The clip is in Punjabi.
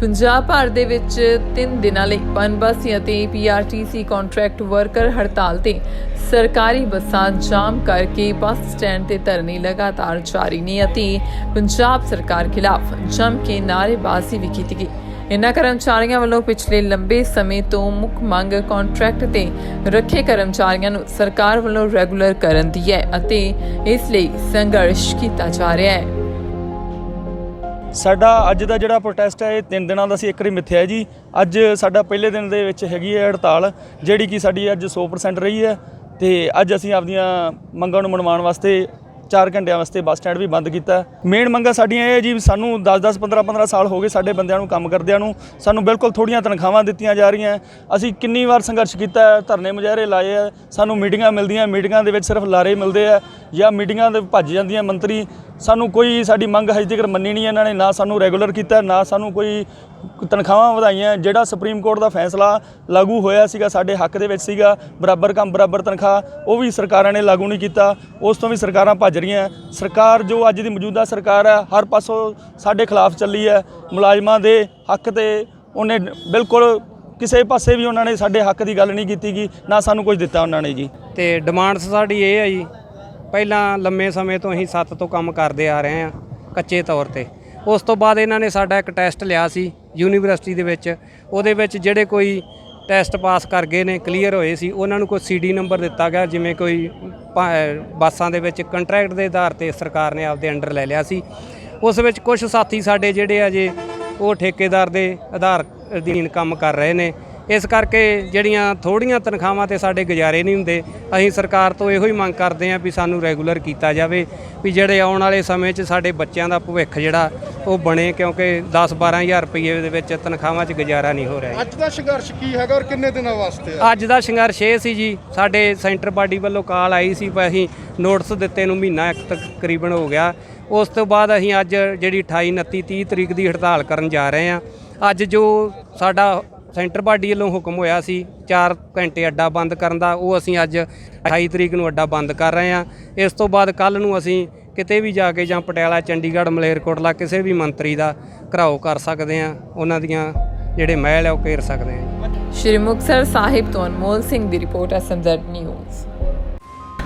ਪੰਜਾਬ ਭਰ ਦੇ ਵਿੱਚ 3 ਦਿਨਾਂ ਲਈ ਪਨਬਸ ਅਤੇ ਪੀਆਰਟੀਸੀ ਕੰਟਰੈਕਟ ਵਰਕਰ ਹੜਤਾਲ ਤੇ ਸਰਕਾਰੀ ਬੱਸਾਂ ਜਾਮ ਕਰਕੇ ਬੱਸ ਸਟੈਂਡ ਤੇ ਧਰਨੇ ਲਗਾਤਾਰ ਜਾਰੀ ਨੇ ਅਤੇ ਪੰਜਾਬ ਸਰਕਾਰ ਖਿਲਾਫ ਜਮ ਕੇ ਨਾਅਰੇਬਾਜ਼ੀ ਵੀ ਕੀਤੀ ਗਈ। ਇਨ੍ਹਾਂ ਕਰਮਚਾਰੀਆਂ ਵੱਲੋਂ ਪਿਛਲੇ ਲੰਬੇ ਸਮੇਂ ਤੋਂ ਮੁੱਖ ਮੰਗ ਕੰਟਰੈਕਟ ਤੇ ਰੱਖੇ ਕਰਮਚਾਰੀਆਂ ਨੂੰ ਸਰਕਾਰ ਵੱਲੋਂ ਰੈਗੂਲਰ ਕਰਨ ਦੀ ਹੈ ਅਤੇ ਇਸ ਲਈ ਸੰਘਰਸ਼ ਕੀਤਾ ਜਾ ਰਿਹਾ ਹੈ। ਸਾਡਾ ਅੱਜ ਦਾ ਜਿਹੜਾ ਪ੍ਰੋਟੈਸਟ ਹੈ, ਇਹ ਤਿੰਨ ਦਿਨਾਂ ਦਾ ਸੀ ਇੱਕ ਵਾਰੀ ਮਿੱਥਿਆ ਜੀ। ਅੱਜ ਸਾਡਾ ਪਹਿਲੇ ਦਿਨ ਦੇ ਵਿੱਚ ਹੈਗੀ ਹੈ ਹੜਤਾਲ, ਜਿਹੜੀ ਕਿ ਸਾਡੀ ਅੱਜ 100% ਰਹੀ ਹੈ ਤੇ ਅੱਜ ਅਸੀਂ ਆਪਦੀਆਂ ਮੰਗਾਂ ਨੂੰ ਮਨਵਾਉਣ ਵਾਸਤੇ 4 ਘੰਟਿਆਂ ਵਾਸਤੇ ਬੱਸ ਸਟੈਂਡ ਵੀ ਬੰਦ ਕੀਤਾ ਮੇਨ ਮੰਗਾਂ ਸਾਡੀਆਂ ਇਹ ਹੈ ਜੀ ਸਾਨੂੰ 10-10 15-15 ਸਾਲ ਹੋ ਗਏ ਸਾਡੇ ਬੰਦਿਆਂ ਨੂੰ, ਕੰਮ ਕਰਦਿਆਂ ਨੂੰ। ਸਾਨੂੰ ਬਿਲਕੁਲ ਥੋੜੀਆਂ ਤਨਖਾਹਾਂ ਦਿੱਤੀਆਂ ਜਾ ਰਹੀਆਂ ਅਸੀਂ ਕਿੰਨੀ ਵਾਰ ਸੰਘਰਸ਼ ਕੀਤਾ ਧਰਨੇ ਮੁਜ਼ਾਹਰੇ ਲਾਏ ਆ ਸਾਨੂੰ ਮੀਟਿੰਗਾਂ ਮਿਲਦੀਆਂ, ਮੀਟਿੰਗਾਂ ਦੇ ਵਿੱਚ ਸਿਰਫ ਲਾਰੇ ਮਿਲਦੇ ਆ ਜਾਂ ਮੀਟਿੰਗਾਂ ਦੇ ਭੱਜ ਜਾਂਦੀਆਂ ਮੰਤਰੀ। ਸਾਨੂੰ ਕੋਈ ਸਾਡੀ ਮੰਗ ਹਜੇ ਤੱਕ ਮੰਨੀ ਨਹੀਂ ਇਹਨਾਂ ਨੇ, ਨਾ ਸਾਨੂੰ ਰੈਗੂਲਰ ਕੀਤਾ, ਨਾ ਸਾਨੂੰ ਕੋਈ ਤਨਖਾਹਾਂ ਵਧਾਈਆਂ। ਜਿਹੜਾ ਸੁਪਰੀਮ ਕੋਰਟ ਦਾ ਫੈਸਲਾ ਲਾਗੂ ਹੋਇਆ ਸੀਗਾ, ਸਾਡੇ ਹੱਕ ਦੇ ਵਿੱਚ ਸੀਗਾ, ਬਰਾਬਰ ਕੰਮ, ਬਰਾਬਰ ਤਨਖਾਹ, ਉਹ ਵੀ ਸਰਕਾਰਾਂ ਨੇ ਲਾਗੂ ਨਹੀਂ ਕੀਤਾ। ਉਸ ਤੋਂ ਵੀ ਸਰਕਾਰਾਂ ਭੱਜ ਰਹੀਆਂ। ਸਰਕਾਰ ਜੋ ਅੱਜ ਦੀ ਮੌਜੂਦਾ ਸਰਕਾਰ ਹੈ, ਹਰ ਪਾਸੋਂ ਸਾਡੇ ਖਿਲਾਫ ਚੱਲੀ ਹੈ। ਮੁਲਾਜ਼ਮਾਂ ਦੇ ਹੱਕ ਤੇ ਉਹਨੇ ਬਿਲਕੁਲ ਕਿਸੇ ਪਾਸੇ ਵੀ ਉਹਨਾਂ ਨੇ ਸਾਡੇ ਹੱਕ ਦੀ ਗੱਲ ਨਹੀਂ ਕੀਤੀ ਗਈ ਨਾ ਸਾਨੂੰ ਕੁਝ ਦਿੱਤਾ ਉਹਨਾਂ ਨੇ ਜੀ। ਤੇ ਡਿਮਾਂਡਸ ਸਾਡੀ ਇਹ ਹੈ ਜੀ ਪਹਿਲਾਂ ਲੰਮੇ ਸਮੇਂ ਤੋਂ ਅਸੀਂ ਸੱਤ ਤੋਂ ਕੰਮ ਕਰਦੇ ਆ ਰਹੇ ਹਾਂ ਕੱਚੇ ਤੌਰ ਤੇ। ਉਸ ਤੋਂ ਬਾਅਦ ਇਹਨਾਂ ਨੇ ਸਾਡਾ ਇੱਕ ਟੈਸਟ ਲਿਆ ਸੀ ਯੂਨੀਵਰਸਿਟੀ ਦੇ ਵਿੱਚ। ਉਹਦੇ ਵਿੱਚ ਜਿਹੜੇ ਕੋਈ ਟੈਸਟ ਪਾਸ ਕਰ ਗਏ ਨੇ ਕਲੀਅਰ ਹੋਏ ਸੀ, ਉਹਨਾਂ ਨੂੰ ਕੋਈ ਸੀਡੀ ਨੰਬਰ ਦਿੱਤਾ ਗਿਆ, ਜਿਵੇਂ ਕੋਈ ਪਾ- ਬੱਸਾਂ ਦੇ ਵਿੱਚ ਕੰਟਰੈਕਟ ਦੇ ਆਧਾਰ ਤੇ ਸਰਕਾਰ ਨੇ ਆਪਦੇ ਅੰਡਰ ਲੈ ਲਿਆ ਸੀ। ਉਸ ਵਿੱਚ ਕੁਝ ਸਾਥੀ ਸਾਡੇ ਜਿਹੜੇ ਆ ਜੇ, ਉਹ ਠੇਕੇਦਾਰ ਦੇ ਆਧਾਰ ਅਧੀਨ ਕੰਮ ਕਰ ਰਹੇ ਨੇ। ਇਸ ਕਰਕੇ ਜਿਹੜੀਆਂ ਥੋੜੀਆਂ ਤਨਖਾਹਾਂ ਤੇ ਸਾਡੇ ਗੁਜ਼ਾਰੇ ਨਹੀਂ ਹੁੰਦੇ ਅਸੀਂ ਸਰਕਾਰ ਤੋਂ ਇਹੋ ਹੀ ਮੰਗ ਕਰਦੇ ਹਾਂ ਵੀ ਸਾਨੂੰ ਰੈਗੂਲਰ ਕੀਤਾ ਜਾਵੇ ਵੀ ਜਿਹੜੇ ਆਉਣ ਵਾਲੇ ਸਮੇਂ 'ਚ ਸਾਡੇ ਬੱਚਿਆਂ ਦਾ ਭਵਿੱਖ ਜਿਹੜਾ ਉਹ ਬਣੇ ਕਿਉਂਕਿ 10-12000 ਰੁਪਏ ਦੇ ਵਿੱਚ ਤਨਖਾਹਾਂ 'ਚ ਗੁਜ਼ਾਰਾ ਨਹੀਂ ਹੋ ਰਿਹਾ ਅੱਜ ਦਾ ਸੰਘਰਸ਼ ਕੀ ਹੈਗਾ ਔਰ ਕਿੰਨੇ ਦਿਨਾਂ ਵਾਸਤੇ ਆ ਅੱਜ ਦਾ ਸੰਘਰਸ਼ ਇਹ ਸੀ ਜੀ ਸਾਡੇ ਸੈਂਟਰ ਬਾਡੀ ਵੱਲੋਂ ਕਾਲ ਆਈ ਸੀ ਪਰ ਅਸੀਂ ਨੋਟਿਸ ਦਿੱਤੇ ਨੂੰ ਮਹੀਨਾ ਇੱਕ ਤਕਰੀਬਨ ਹੋ ਗਿਆ। ਉਸ ਤੋਂ ਬਾਅਦ ਅਸੀਂ ਅੱਜ ਜਿਹੜੀ 28 29 30 ਤਰੀਕ ਦੀ ਹੜਤਾਲ ਕਰਨ ਜਾ ਰਹੇ ਹਾਂ। ਅੱਜ ਜੋ ਸਾਡਾ ਸੈਂਟਰ ਪਾਰਟੀ ਵੱਲੋਂ ਹੁਕਮ ਹੋਇਆ ਸੀ 4 ਘੰਟੇ ਅੱਡਾ ਬੰਦ ਕਰਨ ਦਾ, ਉਹ ਅਸੀਂ ਅੱਜ 28 ਤਰੀਕ ਨੂੰ ਅੱਡਾ ਬੰਦ ਕਰ ਰਹੇ ਹਾਂ। ਇਸ ਤੋਂ ਬਾਅਦ ਕੱਲ ਨੂੰ ਅਸੀਂ ਕਿਤੇ ਵੀ ਜਾ ਕੇ ਜਾਂ ਪਟਿਆਲਾ, ਚੰਡੀਗੜ੍ਹ ਮਲੇਰਕੋਟਲਾ ਕਿਸੇ ਵੀ ਮੰਤਰੀ ਦਾ ਘਰਾਓ ਕਰ ਸਕਦੇ ਹਾਂ। ਉਹਨਾਂ ਦੀਆਂ ਜਿਹੜੇ ਮਹਿਲ ਹੈ ਉਹ ਘੇਰ ਸਕਦੇ ਹਾਂ। ਸ਼੍ਰੀ ਮੁਕਤਸਰ ਸਾਹਿਬ ਤੋਂ ਅਨਮੋਲ ਸਿੰਘ ਦੀ report SMZ news.